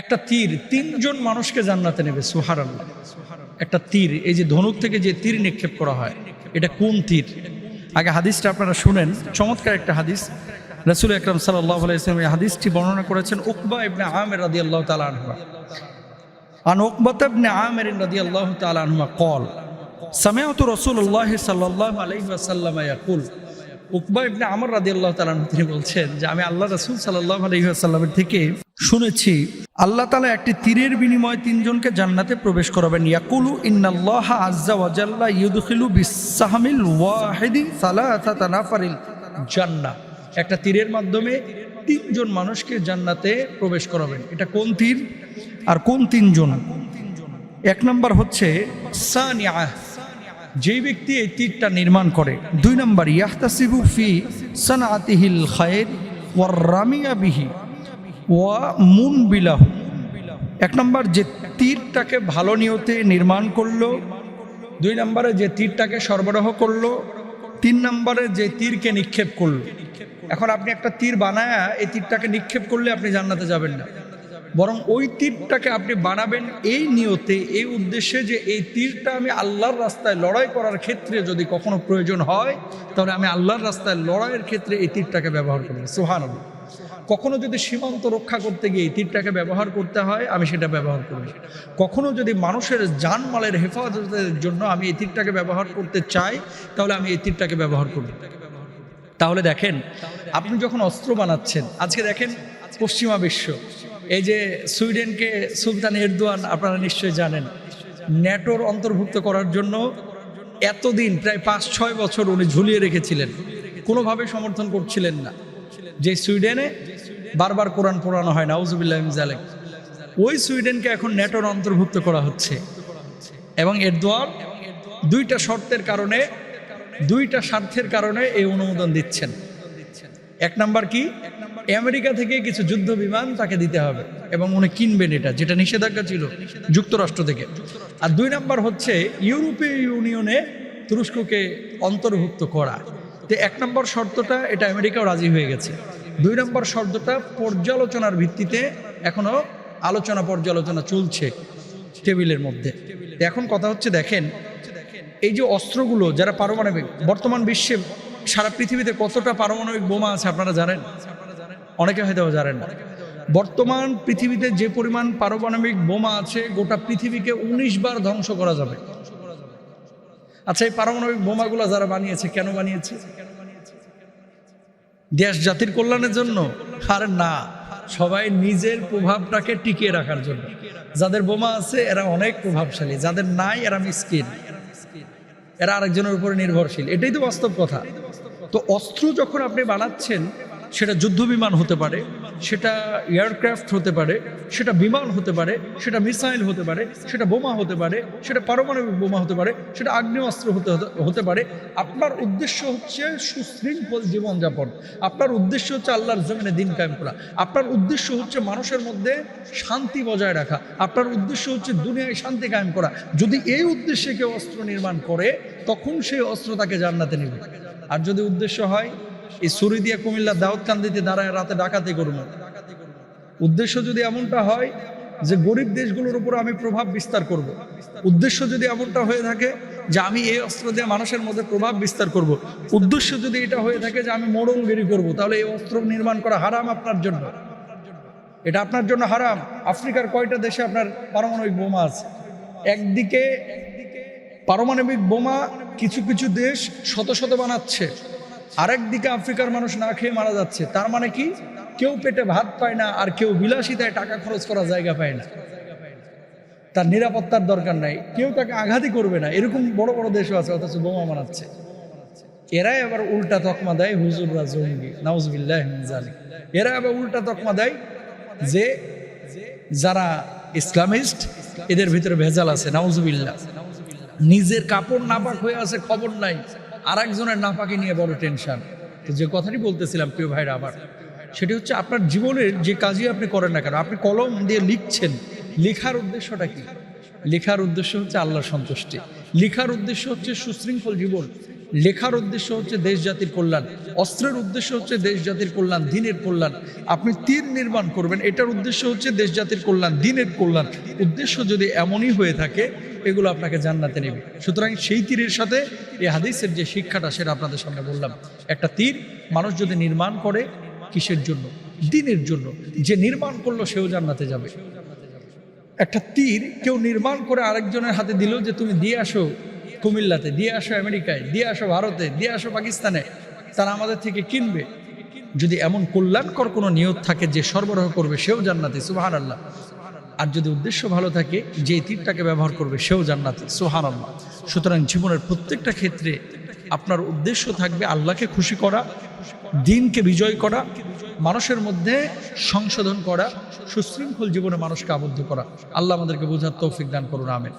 একটা তীর, তিনজন মানুষকে জান্নাতে নেবে সোহার আল্লাহ একটা তীর, এই যে ধনুক থেকে যে তীর নিক্ষেপ করা হয়, এটা কোন তীর? আগে হাদিসটা আপনারা শুনেন, চমৎকার একটা হাদিস। রসুল আকরাম সাল্লাহ আলাইসলাম এই হাদিসটি বর্ণনা করেছেন উকবা ইবনে আমের রাদি আল্লাহ তালাহা আন উকবাত ইবনে আমের রাদি আল্লাহ তালাহা কল সামেহত রসুল্লাহ সাল্লাহ আলহিহাসাল্লাম ইয়াকুল। উকবা ইবনে আমর রাদি আল্লাহ তালাহ তিনি বলছেন যে, আমি আল্লাহ রসুল সাল্লাহ আলহিহাসাল্লামের থেকে শুনেছি, আল্লাহ তালা একটি তীরের বিনিময়ে তিনজনকে জান্নাতে প্রবেশ করাবেন। ইয়াকুলু, ইন্নাল্লাহ আজ্জা ওয়াজাল্লা ইউদখিলু বিসাহামিল ওয়াহিদি সালাসাতা নাফারিল জান্নাহ। একটা তীরের মাধ্যমে তিনজন মানুষকে জান্নাতে প্রবেশ করাবেন। এটা কোন তীর আর কোন তিনজন? এক নম্বর হচ্ছে সানিয়াহ যেই ব্যক্তি এই তীরটা নির্মাণ করে। দুই নম্বর, ইয়াহতাসিবু ফি সানাতিহিল খায়ের ওয়ার রামিয়া বিহি। ওয়া মুন বিলাহু এক নম্বর, যে তীরটাকে ভালো নিয়তে নির্মাণ করল। দুই নম্বরে, যে তীরটাকে সরবরাহ করল। তিন নম্বরে, যে তীরকে নিক্ষেপ করল। এখন আপনি একটা তীর বানায় এই তীরটাকে নিক্ষেপ করলে আপনি জান্নাতে যাবেন না। বরং ওই তীরটাকে আপনি বানাবেন এই নিয়তে, এই উদ্দেশ্যে যে এই তীরটা আমি আল্লাহর রাস্তায় লড়াই করার ক্ষেত্রে যদি কখনো প্রয়োজন হয়, তাহলে আমি আল্লাহর রাস্তায় লড়াইয়ের ক্ষেত্রে এই তীরটাকে ব্যবহার করব। সোহান কখনো যদি সীমান্ত রক্ষা করতে গিয়ে তীরটাকে ব্যবহার করতে হয়, আমি সেটা ব্যবহার করব কখনো যদি মানুষের জানমালের হেফাজতের জন্য আমি এই তীরটাকে ব্যবহার করতে চাই, তাহলে আমি এই তীরটাকে ব্যবহার করব তাহলে দেখেন, আপনি যখন অস্ত্র বানাচ্ছেন, আজকে দেখেন পশ্চিমা বিশ্ব, এই যে সুইডেনকে সুলতান এরদোয়ান আপনারা নিশ্চয়ই জানেন, ন্যাটোর অন্তর্ভুক্ত করার জন্য এতদিন, প্রায় পাঁচ ছয় বছর উনি ঝুলিয়ে রেখেছিলেন, কোনোভাবে সমর্থন করছিলেন না। যে সুইডেনে বারবার কোরআন পড়ানো হয় নাউজুবিল্লাহ জালেক ওই সুইডেনকে এখন ন্যাটোর অন্তর্ভুক্ত করা হচ্ছে। এবং এরদোয়ান দুইটা শর্তের কারণে, দুইটা স্বার্থের কারণে এই অনুমোদন দিচ্ছেন। এক নাম্বার কি? আমেরিকা থেকে কিছু যুদ্ধ বিমান তাকে দিতে হবে এবং উনি কিনবেন এটা, যেটা নিষেধাজ্ঞা ছিল যুক্তরাষ্ট্র থেকে। আর দুই নাম্বার হচ্ছে ইউরোপীয় ইউনিয়নে তুরস্ককে অন্তর্ভুক্ত করা। তো এক নম্বর শর্তটা, এটা আমেরিকাও রাজি হয়ে গেছে। দুই নম্বর শব্দটা পর্যালোচনার ভিত্তিতে এখনও আলোচনা পর্যালোচনা চলছে টেবিলের মধ্যে। এখন কথা হচ্ছে, দেখেন, এই যে অস্ত্রগুলো যারা পারমাণবিক, বর্তমান বিশ্বে সারা পৃথিবীতে কতটা পারমাণবিক বোমা আছে আপনারা জানেন? অনেকে হয়তো জানেন বর্তমান পৃথিবীতে যে পরিমাণ পারমাণবিক বোমা আছে, গোটা পৃথিবীকে উনিশ বার ধ্বংস করা যাবে। আচ্ছা এই পারমাণবিক বোমাগুলো যারা বানিয়েছে, কেন বানিয়েছে? দেশ জাতির কল্যাণের জন্য? আর না, সবাই নিজের প্রভাবটাকে টিকিয়ে রাখার জন্য। যাদের বোমা আছে, এরা অনেক প্রভাবশালী। যাদের নাই, এরা মিসকিন। এরা আরেকজনের উপরে নির্ভরশীল। এটাই তো বাস্তব কথা। তো অস্ত্র যখন আপনি বানাচ্ছেন, সেটা যুদ্ধ বিমান হতে পারে সেটা এয়ারক্রাফট হতে পারে, সেটা বিমান হতে পারে, সেটা মিসাইল হতে পারে, সেটা বোমা হতে পারে, সেটা পারমাণবিক বোমা হতে পারে, সেটা আগ্নেয়াস্ত্র হতে হতে পারে। আপনার উদ্দেশ্য হচ্ছে সুশৃঙ্খল জীবনযাপন। আপনার উদ্দেশ্য হচ্ছে আল্লাহর জমিনে দিন কায়েম করা। আপনার উদ্দেশ্য হচ্ছে মানুষের মধ্যে শান্তি বজায় রাখা। আপনার উদ্দেশ্য হচ্ছে দুনিয়ায় শান্তি কায়েম করা। যদি এই উদ্দেশ্যে কেউ অস্ত্র নির্মাণ করে, তখন সেই অস্ত্র তাকে জান্নাতে নেবে। আর যদি উদ্দেশ্য হয় এই ছুরি দিয়ে কুমিল্লা দাউদকান্দিতে দাঁড়ায় রাতে ডাকাতি করব উদ্দেশ্য যদি এমনটা হয় যে গরিব দেশগুলোর উপর আমি প্রভাব বিস্তার করব। উদ্দেশ্য যদি এমনটা হয়ে থাকে যে আমি এই অস্ত্র দিয়ে মানুষের মধ্যে প্রভাব বিস্তার করব। উদ্দেশ্য যদি এটা হয়ে থাকে যে আমি মোড়লগিরি করব, তাহলে এই অস্ত্র নির্মাণ করা হারাম আপনার জন্য। এটা আপনার জন্য হারাম। আফ্রিকার কয়টা দেশে আপনার পারমাণবিক বোমা আছে? একদিকে পারমাণবিক বোমা কিছু কিছু দেশ শত শত বানাচ্ছে। আরেক দিকে আফ্রিকার মানুষ না খেয়ে মারা যাচ্ছে, তার মানে কি? কেউ পেটে ভাত পায় না আর কেউ বিলাসিতায় টাকা খরচ করার জায়গা পায় না। তার নিরাপত্তার দরকার নাই, কেউ তাকে আঘাতই করবে না। এরকম বড় বড় দেশও আছে, অথচ বোমা বানাচ্ছে এরাই আবার উল্টা তকমা দেয় হুজুররা জঙ্গি, নাউজবিল্লাহ জালিক এরা আবার উল্টা তকমা দেয় যে যারা ইসলামিস্ট, এদের ভিতরে ভেজাল আছে, নাউজবিল্লাহ। নিজের কাপড় নাপাক হয়ে আছে, খবর নাই। আর একজনের নাপাকে নিয়ে বড় টেনশন। তো যে কথাটি বলতেছিলাম প্রিয় ভাইরা আবার সেটি হচ্ছে আপনার জীবনের যে কাজই আপনি করেন না কেন, আপনি কলম দিয়ে লিখছেন। লেখার উদ্দেশ্যটা কি? লেখার উদ্দেশ্য হচ্ছে আল্লাহর সন্তুষ্টি। লেখার উদ্দেশ্য হচ্ছে সুশৃঙ্খল জীবন। লেখার উদ্দেশ্য হচ্ছে দেশ জাতির কল্যাণ। অস্ত্রের উদ্দেশ্য হচ্ছে দেশ জাতির কল্যাণ, দিনের কল্যাণ। আপনি তীর নির্মাণ করবেন, এটার উদ্দেশ্য হচ্ছে দেশ জাতির কল্যাণ, দিনের কল্যাণ। উদ্দেশ্য যদি এমনই হয়ে থাকে এগুলো আপনাকে জান্নাতে নেবে। সুতরাং সেই তীরের সাথে এই হাদিসের যে শিক্ষাটা, সেটা আপনাদের সামনে বললাম। একটা তীর মানুষ যদি নির্মাণ করে কিসের জন্য? দিনের জন্য। যে নির্মাণ করল, সেও জান্নাতে যাবে। একটা তীর কেউ নির্মাণ করে আরেকজনের হাতে দিল যে, তুমি দিয়ে আসো কুমিল্লাতে, দিয়ে আসো আমেরিকায়, দিয়ে আসো ভারতে, দিয়ে আসো পাকিস্তানে। তারা আমাদের থেকে কিনবে। যদি এমন কল্যাণকর কোনো নিয়োগ থাকে যে সরবরাহ করবে, সেও জান্নাতে সুহান আল্লাহ আর যদি উদ্দেশ্য ভালো থাকে, যে তীরটাকে ব্যবহার করবে সেও জান্নাতি। সোহান আল্লাহ সুতরাং জীবনের প্রত্যেকটা ক্ষেত্রে আপনার উদ্দেশ্য থাকবে আল্লাহকে খুশি করা, দিনকে বিজয় করা, মানুষের মধ্যে সংশোধন করা, সুশৃঙ্খল জীবনে মানুষকে আবদ্ধ করা। আল্লাহ আমাদেরকে বোঝার তৌফিক দান করুন, আমেন।